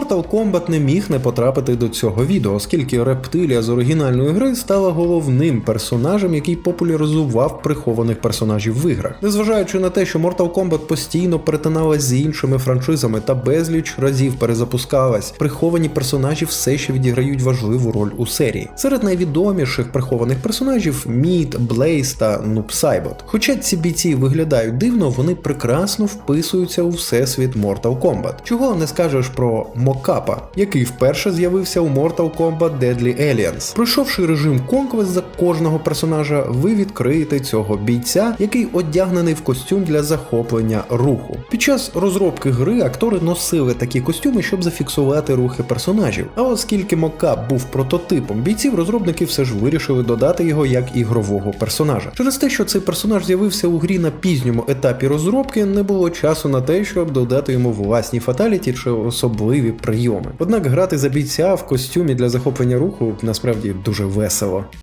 Mortal Kombat не міг не потрапити до цього відео, оскільки рептилія з оригінальної гри стала головним персонажем, який популяризував прихованих персонажів в іграх. Незважаючи на те, що Mortal Kombat постійно перетиналась з іншими франшизами та безліч разів перезапускалась, приховані персонажі все ще відіграють важливу роль у серії. Серед найвідоміших прихованих персонажів Мід, Блейз та Нуб Сайбот. Хоча ці бійці виглядають дивно, вони прекрасно вписуються у всесвіт Mortal Kombat. Чого не скажеш про Мокапа, який вперше з'явився у Mortal Kombat Deadly Aliens. Пройшовши режим Conquest за кожного персонажа, ви відкриєте цього бійця, який одягнений в костюм для захоплення руху. Під час розробки гри актори носили такі костюми, щоб зафіксувати рухи персонажів. А оскільки Мокап був прототипом бійців, розробники все ж вирішили додати його як ігрового персонажа. Через те, що цей персонаж з'явився у грі на пізньому етапі розробки, не було часу на те, щоб додати йому власні фаталіті чи особливі прийоми. Однак грати за бійця в костюмі для захоплення руху насправді дуже весело.